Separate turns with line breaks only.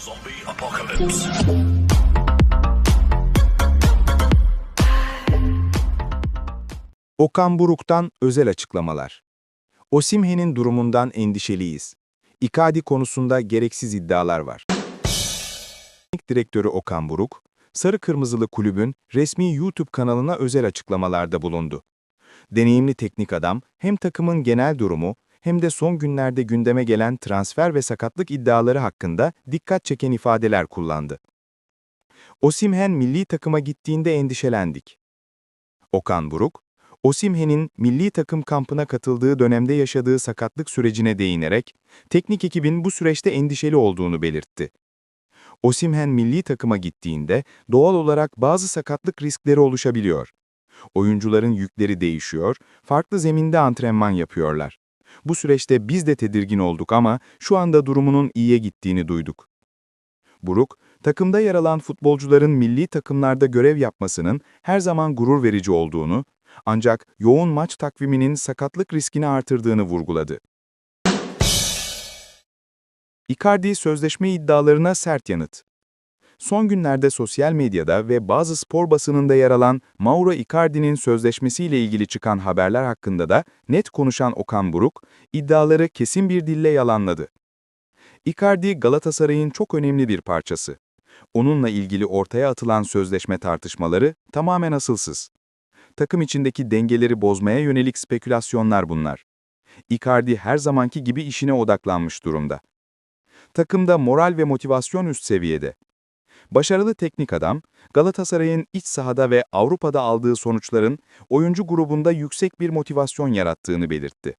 Zombie apocalypse.
Okan Buruk'tan özel açıklamalar. Osimhen'in durumundan endişeliyiz. Icardi konusunda gereksiz iddialar var. Teknik direktörü Okan Buruk, Sarı Kırmızılı Kulübün resmi YouTube kanalına özel açıklamalarda bulundu. Deneyimli teknik adam hem takımın genel durumu hem de son günlerde gündeme gelen transfer ve sakatlık iddiaları hakkında dikkat çeken ifadeler kullandı. Osimhen milli takıma gittiğinde endişelendik. Okan Buruk, Osimhen'in milli takım kampına katıldığı dönemde yaşadığı sakatlık sürecine değinerek, teknik ekibin bu süreçte endişeli olduğunu belirtti. Osimhen milli takıma gittiğinde doğal olarak bazı sakatlık riskleri oluşabiliyor. Oyuncuların yükleri değişiyor, farklı zeminde antrenman yapıyorlar. Bu süreçte biz de tedirgin olduk ama şu anda durumunun iyiye gittiğini duyduk. Buruk, takımda yer alan futbolcuların milli takımlarda görev yapmasının her zaman gurur verici olduğunu, ancak yoğun maç takviminin sakatlık riskini artırdığını vurguladı. Icardi sözleşme iddialarına sert yanıt. Son günlerde sosyal medyada ve bazı spor basınında yer alan Mauro Icardi'nin sözleşmesiyle ilgili çıkan haberler hakkında da net konuşan Okan Buruk, iddiaları kesin bir dille yalanladı. Icardi Galatasaray'ın çok önemli bir parçası. Onunla ilgili ortaya atılan sözleşme tartışmaları tamamen asılsız. Takım içindeki dengeleri bozmaya yönelik spekülasyonlar bunlar. Icardi her zamanki gibi işine odaklanmış durumda. Takımda moral ve motivasyon üst seviyede. Başarılı teknik adam, Galatasaray'ın iç sahada ve Avrupa'da aldığı sonuçların oyuncu grubunda yüksek bir motivasyon yarattığını belirtti.